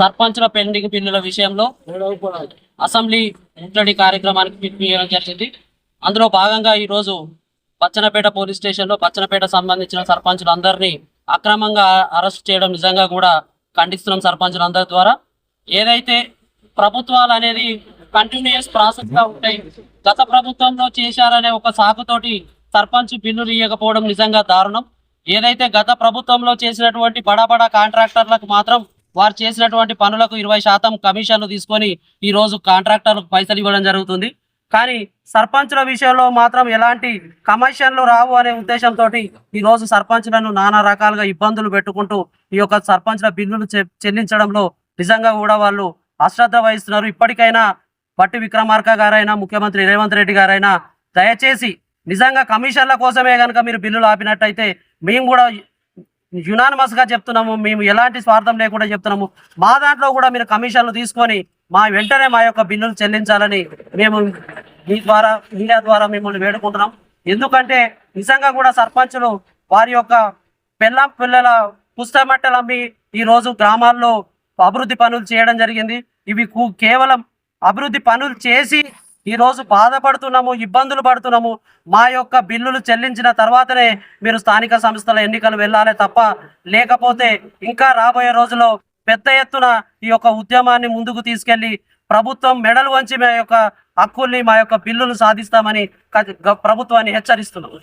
సర్పంచుల పెండింగ్ బిల్లుల విషయంలో అసెంబ్లీ ముట్టడి కార్యక్రమానికి పిలిపించడం జరిగింది. అందులో భాగంగా ఈరోజు పచ్చనపేట పోలీస్ స్టేషన్లో పచ్చనపేట సంబంధించిన సర్పంచులందరినీ అక్రమంగా అరెస్ట్ చేయడం నిజంగా కూడా ఖండిస్తున్నాం సర్పంచులందరి ద్వారా. ఏదైతే ప్రభుత్వాలు అనేది కంటిన్యూస్ ప్రాసెస్గా ఉంటాయి గత ప్రభుత్వంలో చేశారనే ఒక సాకుతోటి సర్పంచ్ బిల్లులు ఇవ్వకపోవడం నిజంగా దారుణం. ఏదైతే గత ప్రభుత్వంలో చేసినటువంటి బడా బడా కాంట్రాక్టర్లకు మాత్రం వారు చేసినటువంటి పనులకు ఇరవై శాతం కమిషన్లు తీసుకొని ఈ రోజు కాంట్రాక్టర్లకు పైసలు ఇవ్వడం జరుగుతుంది. కానీ సర్పంచుల విషయంలో మాత్రం ఎలాంటి కమిషన్లు రావు అనే ఉద్దేశంతో ఈరోజు సర్పంచులను నానా రకాలుగా ఇబ్బందులు పెట్టుకుంటూ ఈ యొక్క సర్పంచుల బిల్లులు చె- చెల్లించడంలో నిజంగా కూడా వాళ్ళు అశ్రద్ధ వహిస్తున్నారు. ఇప్పటికైనా పట్టి విక్రమార్క గారైనా ముఖ్యమంత్రి రేవంత్ రెడ్డి గారైనా దయచేసి నిజంగా కమిషన్ల కోసమే కనుక మీరు బిల్లులు ఆపినట్టయితే మేము కూడా యునానిమస్గా చెప్తున్నాము మేము ఎలాంటి స్వార్థం లేకుండా చెప్తున్నాము. మా దాంట్లో కూడా మీరు కమిషన్లు తీసుకొని మా వెంటనే మా యొక్క బిల్లులు చెల్లించాలని మేము మీ ద్వారా మీడియా ద్వారా మిమ్మల్ని వేడుకుంటున్నాం. ఎందుకంటే నిజంగా కూడా సర్పంచులు వారి యొక్క పిల్లం పిల్లల పుస్తమట్టలు అమ్మి ఈరోజు గ్రామాల్లో అభివృద్ధి పనులు చేయడం జరిగింది. ఇవి కేవలం అభివృద్ధి పనులు చేసి ఈ రోజు బాధపడుతున్నాము ఇబ్బందులు పడుతున్నాము. మా యొక్క బిల్లులు చెల్లించిన తర్వాతనే మీరు స్థానిక సంస్థల ఎన్నికలు వెళ్ళాలి తప్ప లేకపోతే ఇంకా రాబోయే రోజుల్లో పెద్ద ఎత్తున ఈ యొక్క ఉద్యమాన్ని ముందుకు తీసుకెళ్ళి ప్రభుత్వం మెడలు వంచి మా యొక్క హక్కుల్ని మా యొక్క బిల్లులు సాధిస్తామని ప్రభుత్వాన్ని హెచ్చరిస్తున్నాం.